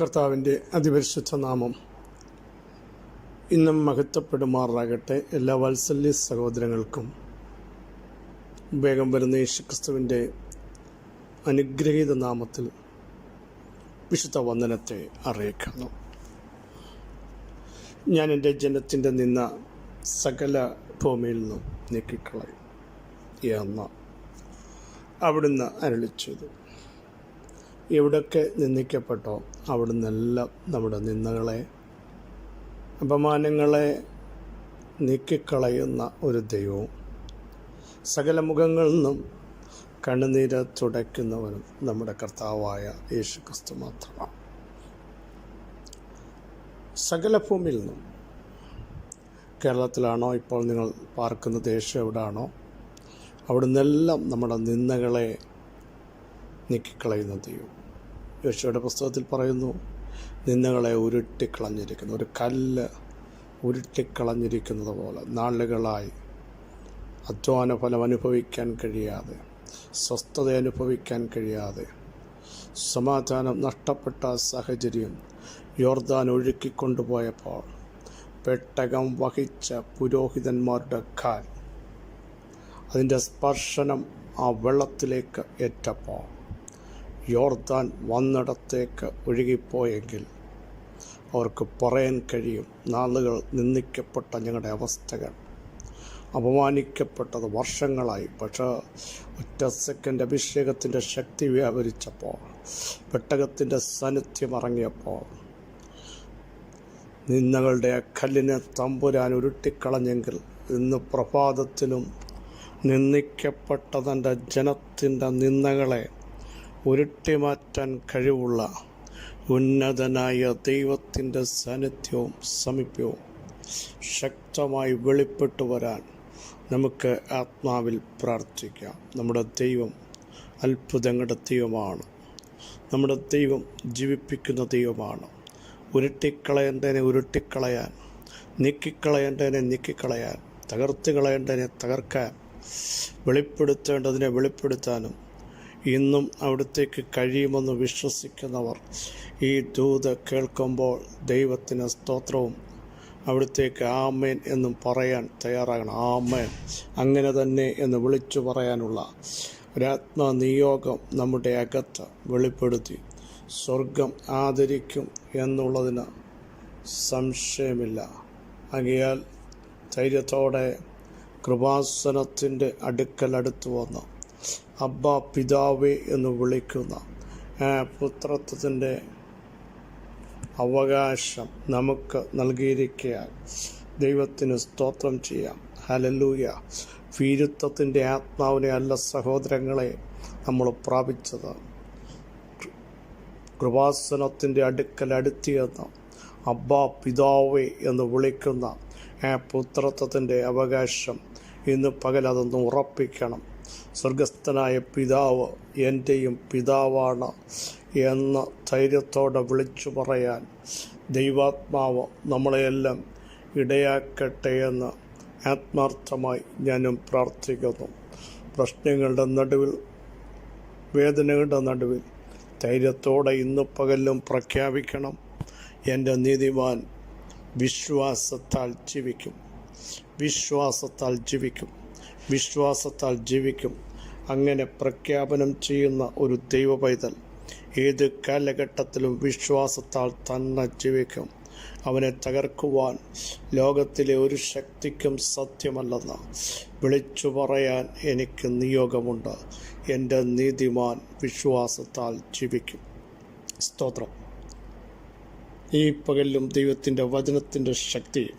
കർത്താവിന്റെ അതിപരിശുദ്ധ നാമം ഇന്നും മഹത്വപ്പെടുമാറാകട്ടെ എല്ലാ വാത്സല്യ സഹോദരങ്ങൾക്കും. വേഗം വരുന്ന യേശുക്രിസ്തുവിന്റെ അനുഗ്രഹീത നാമത്തിൽ വിശുദ്ധ വന്ദനത്തെ അറിയിക്കുന്നു. ഞാൻ എന്റെ ജനത്തിന്റെ നിന്ന സകല ഭൂമിയിൽ നിന്നും നീക്കിക്കളയും. എന്ന അവിടുന്ന് അരുളി ചെയ്തു എവിടൊക്കെ നിന്ദിക്കപ്പെട്ടോ അവിടുന്നെല്ലാം നമ്മുടെ നിന്ദകളെ അപമാനങ്ങളെ നീക്കിക്കളയുന്ന ഒരു ദൈവവും സകല മുഖങ്ങളിൽ നിന്നും കണ്ണുനീര് തുടയ്ക്കുന്നവനും നമ്മുടെ കർത്താവായ യേശു ക്രിസ്തു മാത്രമാണ്. സകല ഭൂമിയിൽ നിന്നും കേരളത്തിലാണോ ഇപ്പോൾ നിങ്ങൾ പാർക്കുന്ന ദേശം എവിടാണോ അവിടുന്നെല്ലാം നമ്മുടെ നിന്ദകളെ നീക്കിക്കളയുന്ന ദൈവം യോശുവയുടെ പുസ്തകത്തിൽ പറയുന്നു നിന്നകളെ ഉരുട്ടിക്കളഞ്ഞിരിക്കുന്നു ഒരു കല്ല് ഉരുട്ടിക്കളഞ്ഞിരിക്കുന്നത് പോലെ നാളുകളായി അധ്വാന ഫലം അനുഭവിക്കാൻ കഴിയാതെ സ്വസ്ഥത അനുഭവിക്കാൻ കഴിയാതെ സമാധാനം നഷ്ടപ്പെട്ട സാഹചര്യം യോർദാൻ ഒഴുക്കിക്കൊണ്ടുപോയപ്പോൾ പെട്ടകം വഹിച്ച പുരോഹിതന്മാരുടെ കാൽ അതിന്റെ സ്പർശനം ആ വെള്ളത്തിലേക്ക് ഏറ്റപ്പോൾ യോർദാൻ വന്നിടത്തേക്ക് ഒഴുകിപ്പോയെങ്കിൽ അവർക്ക് പറയാൻ കഴിയും നാളുകൾ നിന്ദിക്കപ്പെട്ട ഞങ്ങളുടെ അവസ്ഥകൾ അപമാനിക്കപ്പെട്ടത് വർഷങ്ങളായി. പക്ഷേ ഒറ്റ സെക്കൻഡ് അഭിഷേകത്തിന്റെ ശക്തി വ്യാപരിച്ചപ്പോൾ പെട്ടകത്തിന്റെ സാന്നിധ്യം ഇറങ്ങിയപ്പോൾ നിന്നകളുടെ കല്ലിനെ തമ്പുരാൻ ഉരുട്ടിക്കളഞ്ഞെങ്കിൽ ഇന്ന് പ്രഭാതത്തിലും നിന്ദിക്കപ്പെട്ട തന്റെ ജനത്തിന്റെ നിന്ദകളെ ഉരുട്ടിമാറ്റാൻ കഴിവുള്ള ഉന്നതനായ ദൈവത്തിന്റെ സാന്നിധ്യവും സമീപ്യവും ശക്തമായി വെളിപ്പെട്ടു വരാൻ നമുക്ക് ആത്മാവിൽ പ്രാർത്ഥിക്കാം. നമ്മുടെ ദൈവം അത്ഭുതങ്ങളുടെ ദൈവമാണ്. നമ്മുടെ ദൈവം ജീവിപ്പിക്കുന്ന ദൈവമാണ്. ഉരുട്ടിക്കളയേണ്ടതിനെ ഉരുട്ടിക്കളയാൻ നീക്കിക്കളയേണ്ടതിനെ നീക്കിക്കളയാൻ തകർത്ത് കളയേണ്ടതിനെ തകർക്കാൻ വെളിപ്പെടുത്തേണ്ടതിനെ വെളിപ്പെടുത്താനും ഇന്നും അവിടത്തേക്ക് കഴിയുമെന്ന് വിശ്വസിക്കുന്നവർ ഈ ദൂത് കേൾക്കുമ്പോൾ ദൈവത്തിന് സ്തോത്രവും അവിടത്തേക്ക് ആമേൻ എന്നും പറയാൻ തയ്യാറാകണം. ആമേൻ. അങ്ങനെ തന്നെ എന്ന് വിളിച്ചു പറയാനുള്ള ഒരാത്മ നിയോഗം നമ്മുടെ അകത്ത് വെളിപ്പെടുത്തി. സ്വർഗം ആദരിക്കും എന്നുള്ളതിന് സംശയമില്ല. ആകയാൽ ധൈര്യത്തോടെ കൃപാസനത്തിന്റെ അടുക്കൽ അടുത്ത് വന്ന്. അബ്ബ പിതാവേ എന്ന് വിളിക്കുന്ന പുത്രത്വത്തിന്റെ അവകാശം നമുക്ക് നൽകിയിരിക്കാൻ ദൈവത്തിന് സ്തോത്രം ചെയ്യാം. ഹലലൂയ വീരുത്വത്തിന്റെ ആത്മാവിനെ അല്ല സഹോദരങ്ങളെ നമ്മൾ പ്രാപിച്ചത്. കൃപാസനത്തിന്റെ അടുക്കൽ അടുത്തിയെന്ന് അബ്ബ പിതാവേ എന്ന് വിളിക്കുന്ന പുത്രത്വത്തിന്റെ അവകാശം ഇന്ന് പകൽ അതൊന്ന് ഉറപ്പിക്കണം. സ്വർഗസ്ഥനായ പിതാവ് എന്റെയും പിതാവാണ് എന്ന് ധൈര്യത്തോടെ വിളിച്ചു പറയാൻ ദൈവാത്മാവ് നമ്മളെയെല്ലാം ഇടയാക്കട്ടെ എന്ന് ആത്മാർത്ഥമായി ഞാനും പ്രാർത്ഥിക്കുന്നു. പ്രശ്നങ്ങളുടെ നടുവിൽ വേദനകളുടെ നടുവിൽ ധൈര്യത്തോടെ ഇന്ന് പകലും പ്രഖ്യാപിക്കണം. എന്റെ നീതിമാൻ വിശ്വാസത്താൽ ജീവിക്കും. വിശ്വാസത്താൽ ജീവിക്കും. വിശ്വാസത്താൽ ജീവിക്കും. അങ്ങനെ പ്രഖ്യാപനം ചെയ്യുന്ന ഒരു ദൈവ പൈതൽ ഏത് കാലഘട്ടത്തിലും വിശ്വാസത്താൽ തന്നെ ജീവിക്കും. അവനെ തകർക്കുവാൻ ലോകത്തിലെ ഒരു ശക്തിക്കും സത്യമല്ലെന്ന് വിളിച്ചു പറയാൻ എനിക്ക് നിയോഗമുണ്ട്. എന്റെ നീതിമാൻ വിശ്വാസത്താൽ ജീവിക്കും. സ്തോത്രം. ഈ പകലിലും ദൈവത്തിന്റെ വചനത്തിന്റെ ശക്തി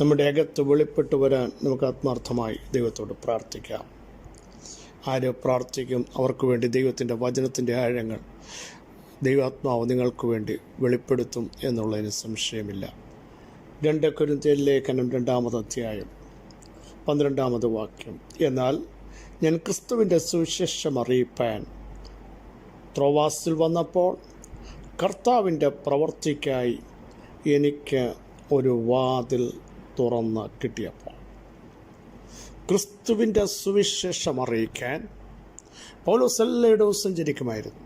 നമ്മുടെ അകത്ത് വെളിപ്പെട്ടു വരാൻ നമുക്ക് ആത്മാർത്ഥമായി ദൈവത്തോട് പ്രാർത്ഥിക്കാം. ആര് പ്രാർത്ഥിക്കും അവർക്ക് വേണ്ടി ദൈവത്തിന്റെ വചനത്തിന്റെ ആഴങ്ങൾ ദൈവാത്മാവ് നിങ്ങൾക്ക് വേണ്ടി വെളിപ്പെടുത്തും എന്നുള്ളതിന് സംശയമില്ല. രണ്ട് കുരുന്തേൽ രണ്ടാമത് അധ്യായം പന്ത്രണ്ടാമത് വാക്യം. എന്നാൽ ഞാൻ ക്രിസ്തുവിന്റെ സുവിശേഷം അറിയിപ്പാൻ ത്രോവാസിൽ വന്നപ്പോൾ കർത്താവിന്റെ പ്രവർത്തിക്കായി എനിക്ക് ഒരു വാതിൽ തുറന്ന് കിട്ടിയപ്പോൾ ക്രിസ്തുവിന്റെ സുവിശേഷം അറിയിക്കാൻ പൗലോസ് എല്ലായിടവും സഞ്ചരിക്കുമായിരുന്നു.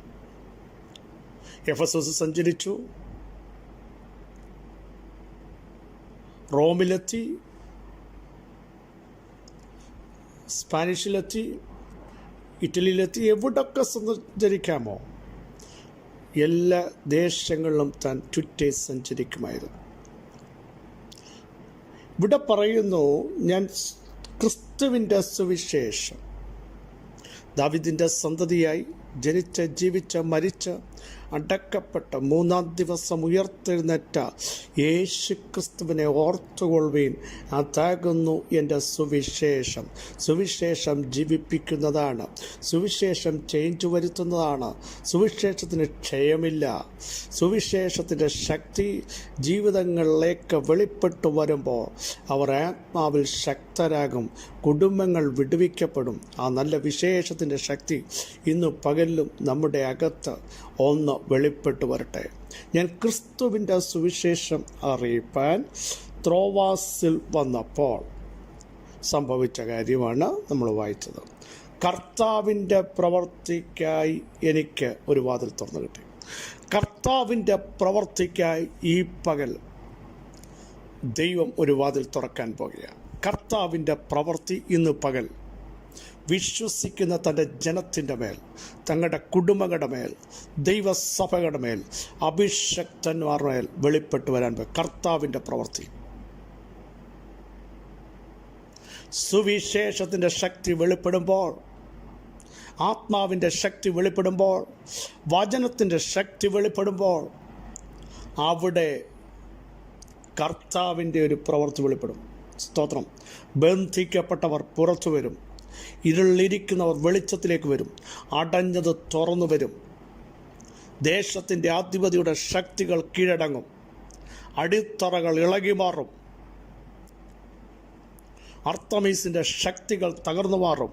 എഫ് എസ് എസ് സഞ്ചരിച്ചു. റോമിലെത്തി. സ്പാനിഷിലെത്തി. ഇറ്റലിയിലെത്തി. എവിടൊക്കെ സഞ്ചരിക്കാമോ? എല്ലാ ദേശങ്ങളിലും താൻ ചുറ്റേ സഞ്ചരിക്കുമായിരുന്നു. ഇവിടെ പറയുന്നു ഞാൻ ക്രിസ്തുവിന്റെ സുവിശേഷം. ദാവിദിന്റെ സന്തതിയായി ജനിച്ച് ജീവിച്ച് മരിച്ച അടക്കപ്പെട്ട മൂന്നാം ദിവസം ഉയർത്തെഴുന്നേറ്റ യേശു ക്രിസ്തുവിനെ ഓർത്തുകൊള്ളുവീൻ. അതാകുന്നു എന്റെ സുവിശേഷം. സുവിശേഷം ജീവിപ്പിക്കുന്നതാണ്. സുവിശേഷം ചേഞ്ച് വരുത്തുന്നതാണ്. സുവിശേഷത്തിന് ക്ഷയമില്ല. സുവിശേഷത്തിന്റെ ശക്തി ജീവിതങ്ങളിലേക്ക് വെളിപ്പെട്ടു വരുമ്പോൾ അവർ ആത്മാവിൽ ശക്തരാകും. കുടുംബങ്ങൾ വിടുവിക്കപ്പെടും. ആ നല്ല വിശേഷത്തിന്റെ ശക്തി ഇന്ന് പകലിലും നമ്മുടെ അകത്ത് ഒന്ന് വെളിപ്പെട്ടു വരട്ടെ. ഞാൻ ക്രിസ്തുവിന്റെ സുവിശേഷം അറിയിപ്പാൻ ത്രോവാസിൽ വന്നപ്പോൾ സംഭവിച്ച കാര്യമാണ് നമ്മൾ വായിച്ചത്. കർത്താവിന്റെ പ്രവർത്തിക്കായി എനിക്ക് ഒരു വാതിൽ തുറന്നു കിട്ടി. കർത്താവിന്റെ പ്രവർത്തിക്കായി ഈ പകൽ ദൈവം ഒരു വാതിൽ തുറക്കാൻ പോകുകയാണ്. കർത്താവിന്റെ പ്രവൃത്തി ഇന്ന് പകൽ വിശ്വസിക്കുന്ന തന്റെ ജനത്തിന്റെ മേൽ തങ്ങളുടെ കുടുംബങ്ങളുടെ മേൽ ദൈവസഭകളുടെ മേൽ അഭിഷക്തന്മാരുടെ മേൽ വെളിപ്പെട്ട് വരാൻ പോയി. കർത്താവിന്റെ പ്രവൃത്തി. സുവിശേഷത്തിന്റെ ശക്തി വെളിപ്പെടുമ്പോൾ ആത്മാവിന്റെ ശക്തി വെളിപ്പെടുമ്പോൾ വചനത്തിന്റെ ശക്തി വെളിപ്പെടുമ്പോൾ അവിടെ കർത്താവിന്റെ ഒരു പ്രവൃത്തി വെളിപ്പെടും. സ്തോത്രം. ബന്ധിക്കപ്പെട്ടവർ പുറത്തു വരും. ഇരുളിരിക്കുന്നവർ വെളിച്ചത്തിലേക്ക് വരും. അടഞ്ഞത് തുറന്നു വരും. ദേശത്തിന്റെ അധിപതിയുടെ ശക്തികൾ കീഴടങ്ങും. അടിത്തറകൾ ഇളകി മാറും. അർത്തമീസിന്റെ ശക്തികൾ തകർന്നു മാറും.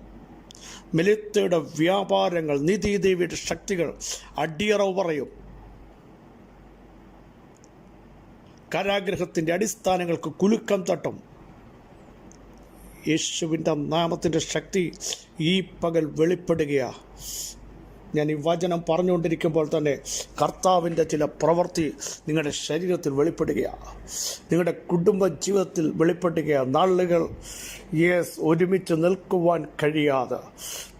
മിലിത്തയുടെ വ്യാപാരങ്ങൾ നിധിദേവിയുടെ ശക്തികൾ അടിയറവ് പറയും. കാരാഗ്രഹത്തിന്റെ അടിസ്ഥാനങ്ങൾക്ക് കുലുക്കം തട്ടും. യേശുവിന്റെ നാമത്തിന്റെ ശക്തി ഈ പകൽ വെളിപ്പെടുകയാണ് ഞാൻ ഈ വചനം പറഞ്ഞുകൊണ്ടിരിക്കുമ്പോൾ തന്നെ കർത്താവിന്റെ ചില പ്രവൃത്തി നിങ്ങളുടെ ശരീരത്തിൽ വെളിപ്പെടുകയാണ് നിങ്ങളുടെ കുടുംബ ജീവിതത്തിൽ വെളിപ്പെടുകയാണ് നാളുകൾ യേസ് ഒരുമിച്ച് നിൽക്കുവാൻ കഴിയാതെ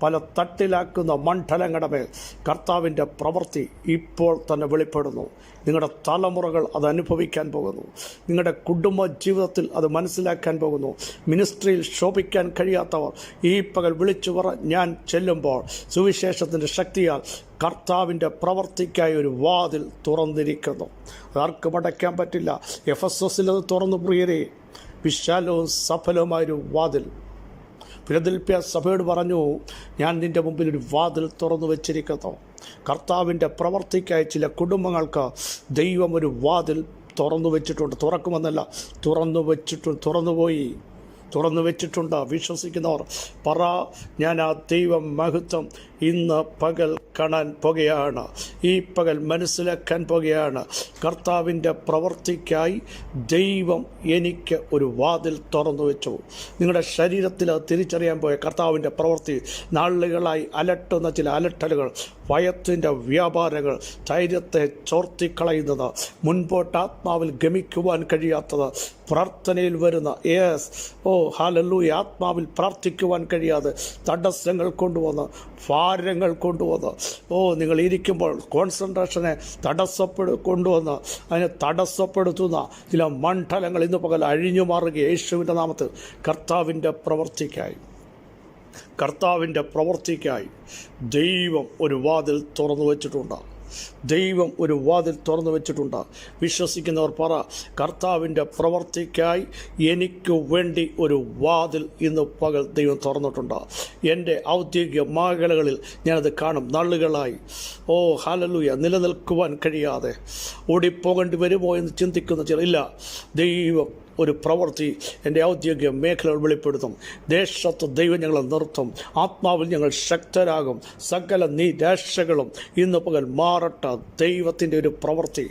പല തട്ടിലാക്കുന്ന മണ്ഡലങ്ങളുടെ മേൽ കർത്താവിന്റെ പ്രവൃത്തി ഇപ്പോൾ തന്നെ വെളിപ്പെടുന്നു. നിങ്ങളുടെ തലമുറകൾ അത് അനുഭവിക്കാൻ പോകുന്നു. നിങ്ങളുടെ കുടുംബ ജീവിതത്തിൽ അത് മനസ്സിലാക്കാൻ പോകുന്നു. മിനിസ്ട്രിയിൽ ശോഭിക്കാൻ കഴിയാത്തവർ ഈ പകൽ വിളിച്ചു പറ ഞാൻ ചെല്ലുമ്പോൾ സുവിശേഷത്തിന്റെ ശക്തിയാൽ കർത്താവിന്റെ പ്രവർത്തിക്കായി ഒരു വാതിൽ തുറന്നിരിക്കുന്നു. അതാർക്കും അടയ്ക്കാൻ പറ്റില്ല. എഫ് എസ് എസിൽ അത് തുറന്നു പ്രിയരെ. വിശാലവും സഫലവുമായൊരു വാതിൽ. ഫിലദൽപ്യ സഭയോട് പറഞ്ഞു ഞാൻ നിന്റെ മുമ്പിൽ ഒരു വാതിൽ തുറന്നു വെച്ചിരിക്കുന്നു. കർത്താവിന്റെ പ്രവർത്തിക്കായി ചില കുടുംബങ്ങൾക്ക് ദൈവം ഒരു വാതിൽ തുറന്നു വെച്ചിട്ടുണ്ട്. തുറക്കുമെന്നല്ല തുറന്നു വെച്ചിട്ടുണ്ട് തുറന്നുപോയി. തുറന്നു വെച്ചിട്ടുണ്ട്. വിശ്വസിക്കുന്നവർ പറ ഞാൻ ആ ദൈവം മഹത്വം ഇന്ന് പകൽ കാണാൻ പോകുകയാണ്. ഈ പകൽ മനസ്സിലാക്കാൻ പോകുകയാണ്. കർത്താവിന്റെ പ്രവൃത്തിക്കായി ദൈവം എനിക്ക് ഒരു വാതിൽ തുറന്നു വെച്ചു. നിങ്ങളുടെ ശരീരത്തിൽ തിരിച്ചറിയാൻ പോയ കർത്താവിന്റെ പ്രവൃത്തി നാളുകളായി അലട്ടുന്ന ചില അലട്ടലുകൾ ഭയത്തിന്റെ വ്യാപാരങ്ങൾ ധൈര്യത്തെ ചോർത്തിക്കളയുന്നത് മുൻപോട്ട് ആത്മാവിൽ ഗമിക്കുവാൻ കഴിയാത്തത് പ്രാർത്ഥനയിൽ വരുന്ന യേസ് ഓ ഹാലല്ലു ആത്മാവിൽ പ്രാർത്ഥിക്കുവാൻ കഴിയാതെ തടസ്സങ്ങൾ കൊണ്ടുവന്ന് ഭാരങ്ങൾ കൊണ്ടുവന്ന് ഓ നിങ്ങൾ ഇരിക്കുമ്പോൾ കോൺസെൻട്രേഷനെ തടസ്സപ്പെടു കൊണ്ടുവന്ന് അതിനെ തടസ്സപ്പെടുത്തുന്ന ചില മണ്ഡലങ്ങൾ ഇന്ന് പകൽ അഴിഞ്ഞു മാറുക യേശുവിന്റെ നാമത്തിൽ കർത്താവിന്റെ പ്രവർത്തിക്കായി കർത്താവിന്റെ പ്രവൃത്തിക്കായി ദൈവം ഒരു വാതിൽ തുറന്നു വച്ചിട്ടുണ്ട്. ദൈവം ഒരു വാതിൽ തുറന്നു വെച്ചിട്ടുണ്ട്. വിശ്വസിക്കുന്നവർ പറ കർത്താവിന്റെ പ്രവർത്തിക്കായി എനിക്ക് വേണ്ടി ഒരു വാതിൽ ഇന്ന് പകൽ ദൈവം തുറന്നിട്ടുണ്ട്. എന്റെ ഔദ്യോഗിക മേഖലകളിൽ ഞാനത് കാണും. നള്ളുകളായി ഓ ഹാലലൂയ നിലനിൽക്കുവാൻ കഴിയാതെ ഓടിപ്പോകേണ്ടി വരുമോ എന്ന് ചിന്തിക്കുന്ന ചില ഇല്ല. ദൈവം ഒരു പ്രവൃത്തി എന്റെ ഔദ്യോഗിക മേഖലകൾ വെളിപ്പെടുത്തും. ദേശത്ത് ദൈവം ഞങ്ങളെ നിർത്തും. ആത്മാവിൽ ഞങ്ങൾ ശക്തരാകും. സകല നിരാശകളും ഇന്ന് പകൽ മാറട്ട ദൈവത്തിന്റെ ഒരു പ്രവൃത്തി.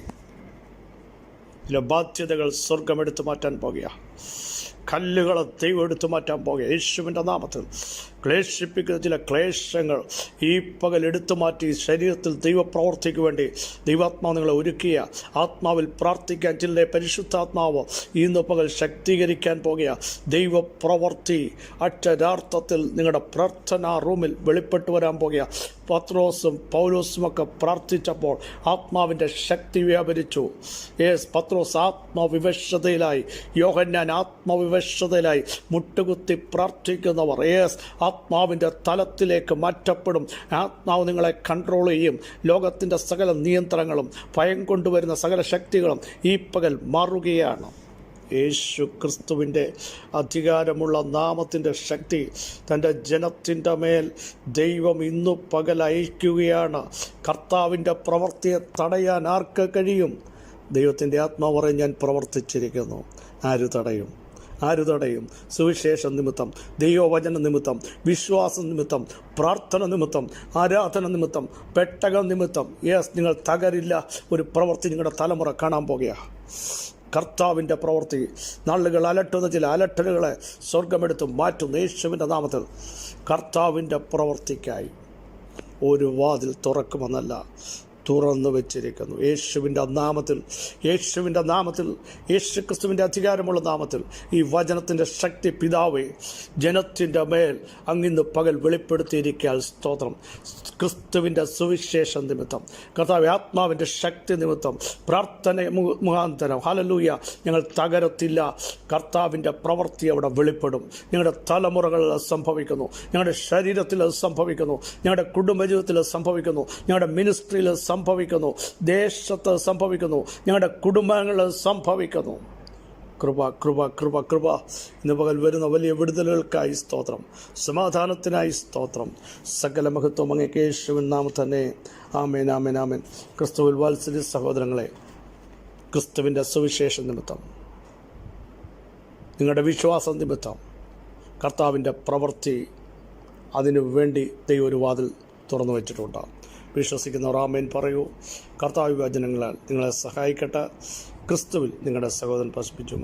ചില ബാധ്യതകൾ സ്വർഗമെടുത്തു മാറ്റാൻ പോകുക. കല്ലുകളെ ദൈവം എടുത്തു മാറ്റാൻ പോകുക. യേശുവിന്റെ നാമത്തിൽ ക്ലേശിപ്പിക്കുന്ന ചില ക്ലേശങ്ങൾ ഈ പകൽ എടുത്തു മാറ്റി ശരീരത്തിൽ ദൈവപ്രവർത്തിക്ക് വേണ്ടി ദൈവാത്മാവ് നിങ്ങളെ ഒരുക്കിയ ആത്മാവിൽ പ്രാർത്ഥിക്കാൻ ചില പരിശുദ്ധാത്മാവ് ഇന്ന് പകൽ ശക്തീകരിക്കാൻ പോകുക. ദൈവപ്രവർത്തി അക്ഷരാർത്ഥത്തിൽ നിങ്ങളുടെ പ്രാർത്ഥനാ റൂമിൽ വെളിപ്പെട്ടു വരാൻ പോകുക. പത്രോസും പൗലോസും ഒക്കെ പ്രാർത്ഥിച്ചപ്പോൾ ആത്മാവിന്റെ ശക്തി വ്യാപരിച്ചു. യേസ് പത്രോസ് ആത്മവിവശതയിലായി. യോഹന്നാൻ ആത്മവിവശതയിലായി. മുട്ടുകുത്തി പ്രാർത്ഥിക്കുന്നവർ. യേസ് ആത്മാവിന്റെ തലത്തിലേക്ക് മാറ്റപ്പെടും. ആത്മാവ് നിങ്ങളെ കൺട്രോൾ ചെയ്യും. ലോകത്തിന്റെ സകല നിയന്ത്രണങ്ങളും ഭയം കൊണ്ടുവരുന്ന സകല ശക്തികളും ഈ പകൽ മാറുകയാണ്. യേശു ക്രിസ്തുവിന്റെ അധികാരമുള്ള നാമത്തിന്റെ ശക്തി തന്റെ ജനത്തിന്റെ മേൽ ദൈവം ഇന്നു പകൽ അയക്കുകയാണ്. കർത്താവിന്റെ പ്രവൃത്തിയെ തടയാൻ ആർക്ക് കഴിയും? ദൈവത്തിന്റെ ആത്മാവ് ഞാൻ പ്രവർത്തിച്ചിരിക്കുന്നു. ആര് തടയും? ആര് തടയും സുവിശേഷ നിമിത്തം ദൈവവചന നിമിത്തം വിശ്വാസ നിമിത്തം പ്രാർത്ഥന നിമിത്തം ആരാധന നിമിത്തം പെട്ടക നിമിത്തം. യെസ് നിങ്ങൾ തകരില്ല. ഒരു പ്രവൃത്തി നിങ്ങളുടെ തലമുറ കാണാൻ പോകുകയാണ് കർത്താവിന്റെ പ്രവൃത്തി നാളുകൾ അലട്ടുന്ന ചില അലട്ടലുകളെ സ്വർഗമെടുത്ത് മാറ്റും യേശുവിന്റെ നാമത്തിൽ കർത്താവിന്റെ പ്രവൃത്തിക്കായി ഒരു വാതിൽ തുറക്കുമെന്നല്ല തുറന്നു വെച്ചിരിക്കുന്നു. യേശുവിന്റെ നാമത്തിൽ യേശുവിന്റെ നാമത്തിൽ യേശു ക്രിസ്തുവിന്റെ അധികാരമുള്ള നാമത്തിൽ ഈ വചനത്തിന്റെ ശക്തി പിതാവേ ജനത്തിന്റെ മേൽ അങ്ങിന്ന് പകൽ വെളിപ്പെടുത്തിയിരിക്കാൻ സ്തോത്രം. ക്രിസ്തുവിന്റെ സുവിശേഷ നിമിത്തം കർത്താവ് ആത്മാവിന്റെ ശക്തി നിമിത്തം പ്രാർത്ഥന മുഖാന്തരം ഹലലൂയ ഞങ്ങൾ തകരത്തില്ല. കർത്താവിന്റെ പ്രവൃത്തി അവിടെ വെളിപ്പെടും. ഞങ്ങളുടെ തലമുറകളിൽ സംഭവിക്കുന്നു. ഞങ്ങളുടെ ശരീരത്തിൽ സംഭവിക്കുന്നു. ഞങ്ങളുടെ കുടുംബജീവിതത്തിൽ സംഭവിക്കുന്നു. ഞങ്ങളുടെ മിനിസ്ട്രിയിൽ സംഭവിക്കുന്നു. ദേശത്ത് സംഭവിക്കുന്നു. ഞങ്ങളുടെ കുടുംബങ്ങളിൽ സംഭവിക്കുന്നു. കൃപ കൃപ കൃപ കൃപ. ഇന്ന് പകൽ വരുന്ന വലിയ വിടുതലുകൾക്കായി സ്തോത്രം. സമാധാനത്തിനായി സ്തോത്രം. സകല മഹത്വം അങ്ങേക്ക് യേശുവിൻ നാമം തന്നെ ആമേൻ ആമേൻ ആമേൻ. ക്രിസ്തുവിൽ വാത്സല്യ സഹോദരങ്ങളെ ക്രിസ്തുവിന്റെ സുവിശേഷ നിമിത്തം. നിങ്ങളുടെ വിശ്വാസ നിമിത്തം. കർത്താവിന്റെ പ്രവൃത്തി. അതിനു വേണ്ടി ദൈവം ഒരു വാതിൽ തുറന്നു വച്ചിട്ടുണ്ട്. വിശ്വസിക്കുന്നവർ ആമേൻ പറയൂ. കർത്താവ് വിഭജനങ്ങളാൽ നിങ്ങളെ സഹായിക്കട്ടെ. ക്രിസ്തുവിൽ നിങ്ങളുടെ സഹോദരൻ പ്രസിപ്പിച്ചു